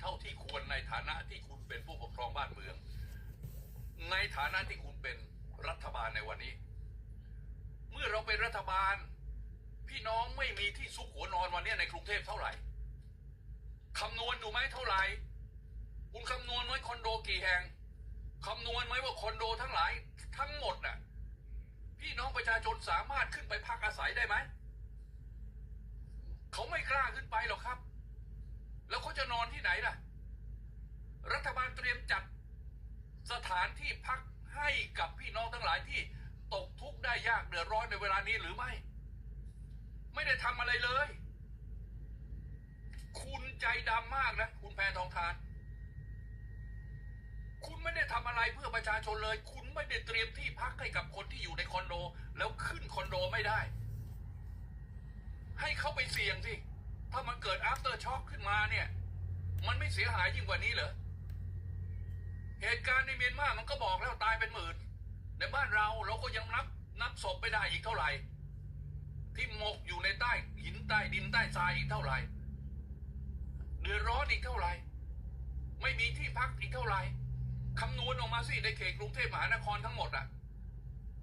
เท่าที่ควรในฐานะที่คุณเป็นผู้ปกครองบ้านเมือง ในฐานะที่คุณเป็นรัฐบาลในวันนี้ เมื่อเราเป็นรัฐบาล พี่น้องไม่มีที่ซุกหัวนอนวันนี้ในกรุงเทพเท่าไหร่คำนวณดูไหมเท่าไหร่คุณคำนวณไว้คอนโดกี่แห่งคำนวณไหมว่าคอนโดทั้งหลายทั้งหมดน่ะพี่น้องประชาชนสามารถขึ้นไปพักอาศัยได้ไหม เขาไม่กล้าขึ้นไปหรอกครับ แล้วเขาจะนอน ที่ไหนล่ะ รัฐบาลเตรียมจัดสถานที่พักให้กับพี่น้องทั้งหลายที่ตกทุกข์ได้ยากเดือดร้อนในเวลานี้หรือไม่ ไม่ได้ทำอะไรเลย คุณใจดำมากนะ คุณแพทองทาน คุณไม่ได้ทำอะไรเพื่อประชาชนเลย คุณไม่ได้เตรียมที่พักให้กับคนที่อยู่ในคอนโด แล้วขึ้นคอนโดไม่ได้ ให้เขาไปเสี่ยงสิ ถ้ามันเกิด after shock ขึ้นมาเนี่ย มันไม่เสียหายยิ่งกว่านี้เหรอ เหตุการณ์ในเมียนมามันก็บอกแล้วตายเป็นหมื่น ในบ้านเราเราก็ยังนับนับศพไม่ได้อีกเท่าไหร่ ที่หมกอยู่ในใต้หินใต้ดินใต้ทรายอีกเท่าไหร่ เดือดร้อนอีกเท่าไหร่ ไม่มีที่พักอีกเท่าไหร่คำนวณออกมาสิในเขตกรุงเทพมหานครทั้งหมดอะ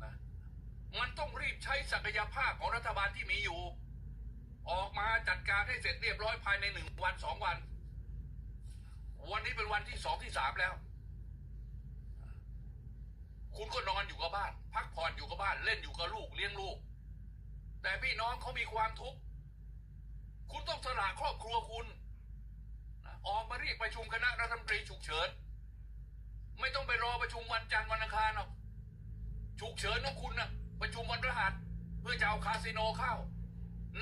นะมันต้องรีบใช้ศักยภาพของรัฐบาลที่มีอยู่ ออกมาจัดการให้เสร็จเรียบร้อยภายในหนึ่งวันสองวัน วันนี้เป็นวันที่สองที่สามแล้ว คุณก็นอนอยู่กับบ้าน พักผ่อนอยู่กับบ้าน เล่นอยู่กับลูกเลี้ยงลูก แต่พี่น้องเขามีความทุกข์ คุณต้องสละครอบครัวคุณ ออกมาเรียกประชุมคณะรัฐมนตรีฉุกเฉิน ไม่ต้องไปรอประชุมวันจันทร์วันอังคารหรอก ฉุกเฉินของคุณนะประชุมวันพฤหัส เพื่อจะเอาคาสิโนเข้า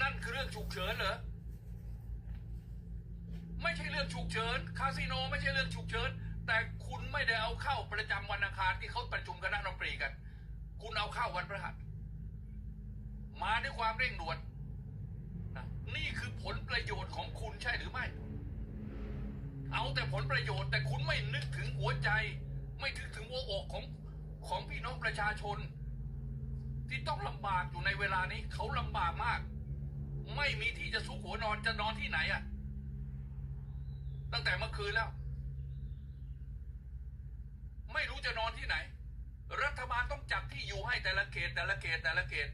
นั่นคือเรื่องฉุกเฉินเหรอ ไม่ใช่เรื่องฉุกเฉินคาสิโนไม่ใช่เรื่องฉุกเฉินแต่คุณไม่ได้เอาเข้าประจำวันอังคารที่เขาประชุมคณะรัฐมนตรีกัน คุณเอาเข้าวันพฤหัส มาด้วยความเร่งด่วนนะนี่คือผลประโยชน์ของคุณใช่หรือไม่ เอาแต่ผลประโยชน์แต่คุณไม่นึกถึงหัวใจ ไม่นึกถึงหัวอกของของพี่น้องประชาชน ที่ต้องลำบากอยู่ในเวลานี้เขาลำบากมาก ไม่มีที่จะซุกหัวนอนจะนอนที่ไหนอะ ตั้งแต่เมื่อคืนแล้ว ไม่รู้จะนอนที่ไหน รัฐบาลต้องจัดที่อยู่ให้แต่ละเขตแต่ละเขตแต่ละเขต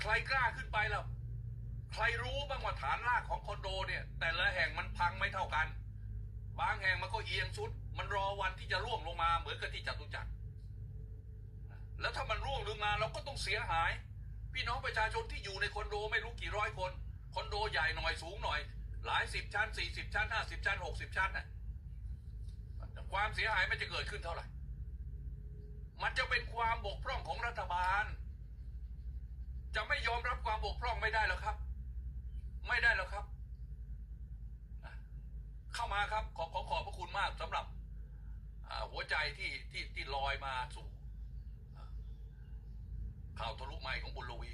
ใครกล้าขึ้นไปล่ะใครรู้บ้างว่าฐานรากของคอนโดเนี่ย แต่ละแห่งมันพังไม่เท่ากัน บางแห่งมันก็เอียงสุด มันรอวันที่จะร่วงลงมาเหมือนกับที่จตุจักรแล้วถ้ามันร่วงลงมาเราก็ต้องเสียหาย พี่น้องประชาชนที่อยู่ในคอนโดไม่รู้กี่ร้อยคน คอนโดใหญ่หน่อยสูงหน่อย หลายสิบชั้นสี่สิบชั้นห้าสิบชั้นหกสิบชั้นน่ะความเสียหายมันจะเกิดขึ้นเท่าไหร่ มันจะเป็นความบกพร่องของรัฐบาล จะไม่ยอมรับความบกพร่องไม่ได้หรอกครับ ไม่ได้หรอกครับ เข้ามาครับ ขอขอขอบพระคุณมากสำหรับหัวใจที่ที่ที่ลอยมาสู่ข่าวทะลุใหม่ของบุญลวี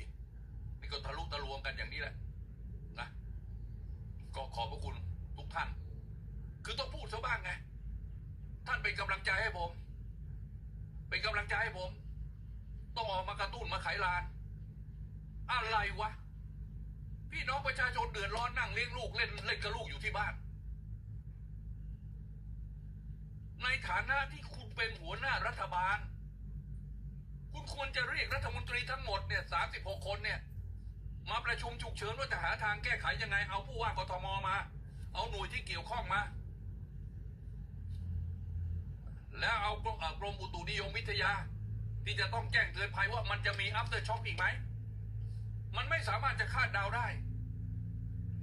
นี่ก็ทะลุทะลวงกันอย่างนี้แหละก็ขอบพระคุณทุกท่าน คือต้องพูดซะบ้างไง ท่านเป็นกำลัง ใจให้ผม เป็นกำลังใจให้ผม ต้องออกมากระตุ้นมาไขลาน อะไรวะ พี่น้องประชาชนเดือดร้อนนั่งเลี้ยงลูกเล่นเล่นกับลูกอยู่ที่บ้าน ในฐานะที่คุณเป็นหัวหน้ารัฐบาล คุณควรจะเรียกรัฐมนตรีทั้งหมดเนี่ยสามสิบหกคนเนี่ย มาประชุมฉุกเฉินว่าจะหาทางแก้ไขยังไง เอาผู้ว่ากทมมา เอาหน่วยที่เกี่ยวข้องมา แล้วเอากรมกรมอุตุนิยมวิทยา ที่จะต้องแจ้งเตือนภัยว่ามันจะมี after shock อีกไหม มันไม่สามารถจะคาดเดาได้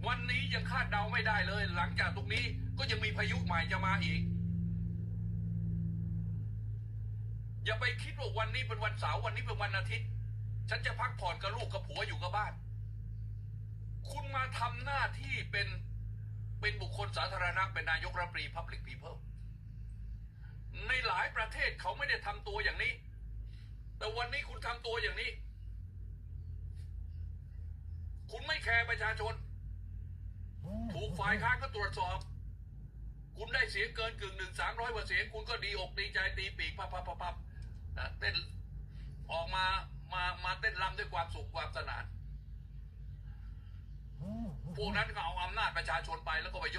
วันนี้ยังคาดเดาไม่ได้เลย หลังจากตรงนี้ก็ยังมีพายุใหม่จะมาอีก อย่าไปคิดว่าวันนี้เป็นวันเสาร์วันนี้เป็นวันอาทิตย์ ฉันจะพักผ่อนกับลูกกับผัวอยู่กับบ้าน คุณมาทำหน้าที่เป็นเป็นบุคคลสาธารณะเป็นนายกรัฐมนตรี Public People ในหลายประเท ศเขาไม่ได้ทำตัวอย่างนี้ แต่วันนี้คุณทำตัวอย่างนี้ คุณไม่แคร์ประชาชน ถูกฝ่ายค้านก็ตรวจสอบ คุณได้เสียงเกินกึ่งหนึ่งสามร้อยกว่าเสียง คุณก็ดีอกดีใจตีปีกพับพับพับพับนะเต้นออกมามามาเต้นรำด้วยความสุขความสนานพวกนั้นก็เอาอำนาจประชาชนไปแล้วก็ไปยก